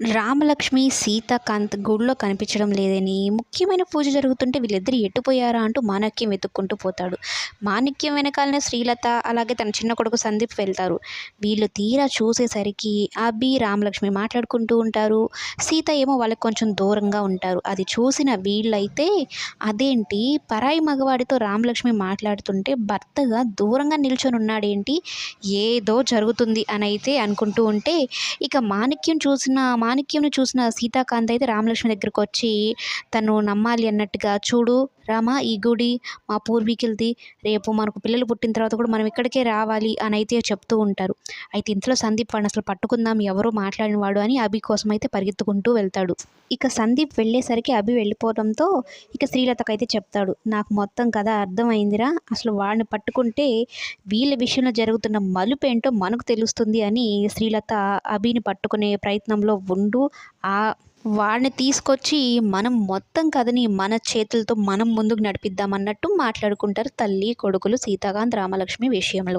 రామలక్ష్మి సీతాకాంత్ గుడిలో కనిపించడం లేదని ముఖ్యమైన పూజ జరుగుతుంటే వీళ్ళిద్దరు ఎట్టుపోయారా అంటూ మాణిక్యం వెతుక్కుంటూ పోతాడు. మాణిక్యం వెనకాలనే శ్రీలత అలాగే తన చిన్న కొడుకు సందీప్ వెళ్తారు. వీళ్ళు తీరా చూసేసరికి అబ్బి రామలక్ష్మి మాట్లాడుకుంటూ ఉంటారు. సీత ఏమో వాళ్ళకి కొంచెం దూరంగా ఉంటారు. అది చూసిన వీళ్ళైతే అదేంటి పరాయి మగవాడితో రామలక్ష్మి మాట్లాడుతుంటే భర్తగా దూరంగా నిల్చొని ఉన్నాడేంటి ఏదో జరుగుతుంది అని అయితే అనుకుంటూ ఉంటే ఇక మాణిక్యం చూసిన మాణిక్యంను చూసిన సీతాకాంత్ అయితే రామలక్ష్మి దగ్గరకు వచ్చి తను నమ్మాలి అన్నట్టుగా చూడు రామ ఈ గుడి మా పూర్వీకులది. రేపు మనకు పిల్లలు పుట్టిన తర్వాత కూడా మనం ఇక్కడికే రావాలి అని అయితే చెప్తూ ఉంటారు. అయితే ఇంట్లో సందీప్ వాడిని అసలు పట్టుకుందాం ఎవరో మాట్లాడిన వాడు అని అభి కోసం అయితే పరిగెత్తుకుంటూ వెళ్తాడు. ఇక సందీప్ వెళ్ళేసరికి అభి వెళ్ళిపోవడంతో ఇక శ్రీలతకైతే చెప్తాడు నాకు మొత్తం కథ అర్థమైందిరా. అసలు వాడిని పట్టుకుంటే వీళ్ళ విషయంలో జరుగుతున్న మలుపు ఏంటో మనకు తెలుస్తుంది అని శ్రీలత అభిని పట్టుకునే ప్రయత్నంలో ఉండు ఆ వాడిని తీసుకొచ్చి మనం మొత్తం కథని మన చేతులతో మనం ముందుకు నడిపిద్దామన్నట్టు మాట్లాడుకుంటారు తల్లి కొడుకులు సీతాకాంత్ రామలక్ష్మి విషయంలో.